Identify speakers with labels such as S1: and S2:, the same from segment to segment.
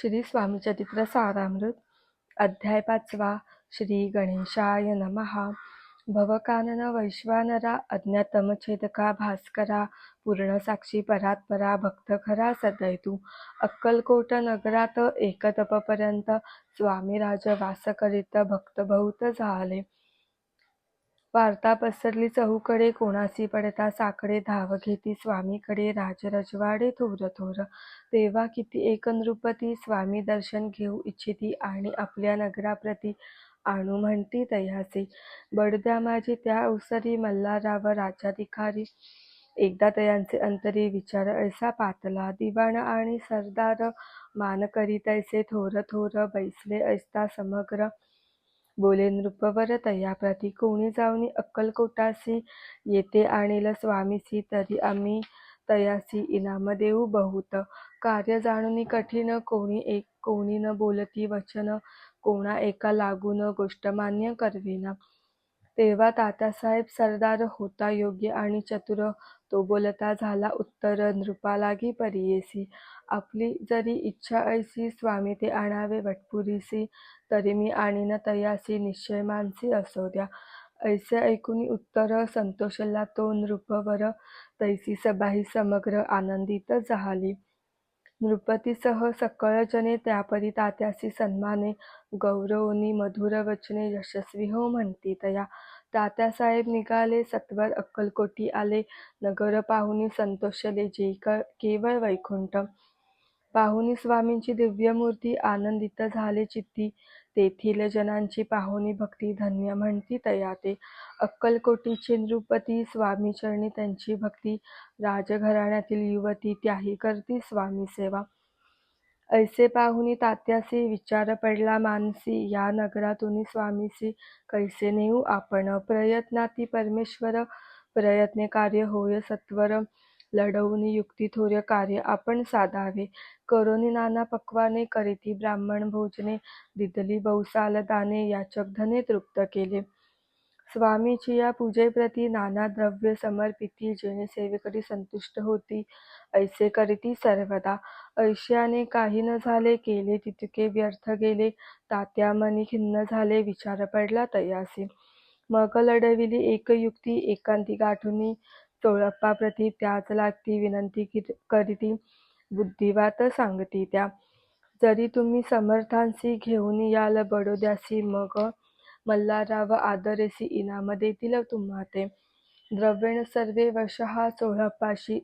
S1: श्री स्वामी चरित्र सारामृत अध्याय पाचवा श्री गणेशाय नमहा भवकानन वैश्वानरा अज्ञातमछेदका भास्करा पूर्णसाक्षी परात्परा भक्त खरा सदैतू. अक्कलकोट नगरात एकतपपर्यंत स्वामी वास करीत भक्तभौत झाले. वार्ता पसरली चहूकडे कोणासी पडता साकडे धाव घेती स्वामीकडे राजरजवाडे थोर थोर. तेव्हा किती एकनृपती स्वामी दर्शन घेऊ इच्छिती आणि आपल्या नगराप्रती आणू म्हणती तयासी बडद्या माझी त्या उसरी मल्हारा व राजाधिकारी एकदा तयांचे अंतरी विचार ऐसा पातला. दिवाण आणि सरदार मान करी तैसे थोर थोर बैसले ऐसता समग्र बोले नृपवर तयाप्रती कोणी जाऊनी अक्कलकोटासी येते आणेल स्वामीसी तरी आम्ही तयासी इनाम देऊ बहुत. कार्य जाणून कठीण कोणी एक कोणी न बोलती वचन कोणा एका लागून गोष्ट मान्य करविना. तेव्हा तात्यासाहेब सरदार होता योग्य आणि चतुर. तो बोलता झाला उत्तर नृपालागी परियेसी. आपली जरी इच्छा ऐसी स्वामी ते आणावे वटपुरीसी तरी मी आणीन तयासी निश्चय मानसी असो द्या. ऐसे ऐकून उत्तर संतोषला तो नृपवर तैसी सबाही समग्र आनंदित झाली. नृपतीसह सकळजने त्यापरी तात्यासी सन्माने गौरवनी मधुर वचने यशस्वी हो म्हणती. तया तात्यासाहेब निघाले सत्वर अक्कलकोटी आले नगर पाहुनी संतोषले जे केवळ वैकुंठ. पाहुनी स्वामींची दिव्य मूर्ती आनंदित झाले चित्ती तेथील जनांची पाहुणी भक्ती धन्य म्हणती तया ते अक्कलकोटीचे नृपती स्वामी चरणी त्यांची भक्ती. राजघराण्यातील युवती त्याही करती स्वामी सेवा. ऐसे पाहुनी तात्यासी विचार पडला मानसी. या नगरातून स्वामीसी कैसे नेऊ आपण? प्रयत्नाती परमेश्वर प्रयत्ने कार्य होय सत्वर. लढवून युक्ती थोर्य कार्य आपण साधावे. करोनी नाना पक्वाने करीती ब्राह्मण भोजने दिदली बहुसाल दाने याचक धने तृप्त केले. स्वामीची या पूजेप्रती नाना द्रव्य समर्पिती जेणे सेवेकरी संतुष्ट होती ऐसे करीती सर्वदा. ऐश्याने काही न झाले केले तितके व्यर्थ गेले तात्या मनी खिन्न झाले विचार पडला तयासी. मग लढविली एक युक्ती एकांती गाठुनी चोळप्पाप्रती त्याच लागती विनंती करीती बुद्धिवात सांगती त्या. जरी तुम्ही समर्थांसी घेऊन याल बडोद्यासी मग मल्हारराव आदरेसी इनाम देतील तुम्हा ते द्रव्येण सर्वे वशः चोळप्पाशी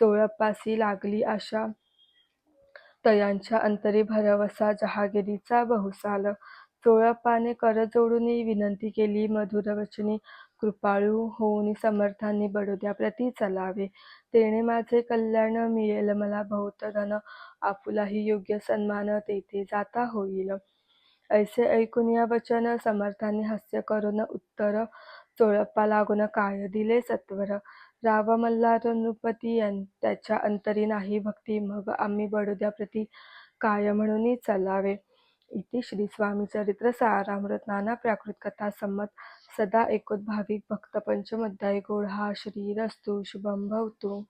S1: चोळप्पासी लागली आशा. तयांच्या अंतरी भरवसा जहागिरीचा बहुसाल. चोळप्पाने कर जोडून विनंती केली मधुरवचनी कृपाळू होऊन समर्थांनी बडोद्याप्रती चलावे. तेणे माझे कल्याण मिळेल मला बहुत धन आपुलाही योग्य सन्मान तेथे जाता होईल. ऐसे ऐकून या वचन समर्थांनी हास्य करून उत्तर चोळप्पा लागून काय दिले सत्वर? राव मल्हार नृपती त्याच्या अंतरी नाही भक्ती मग आम्ही बडोद्याप्रती काय म्हणून चलावे? इति श्री स्वामी चरित्र सारामृत नाना प्राकृत कथा संमत सदा एकोद भाविक भक्त पंचम गोड हा श्रीरस्तु शुभम भवतु.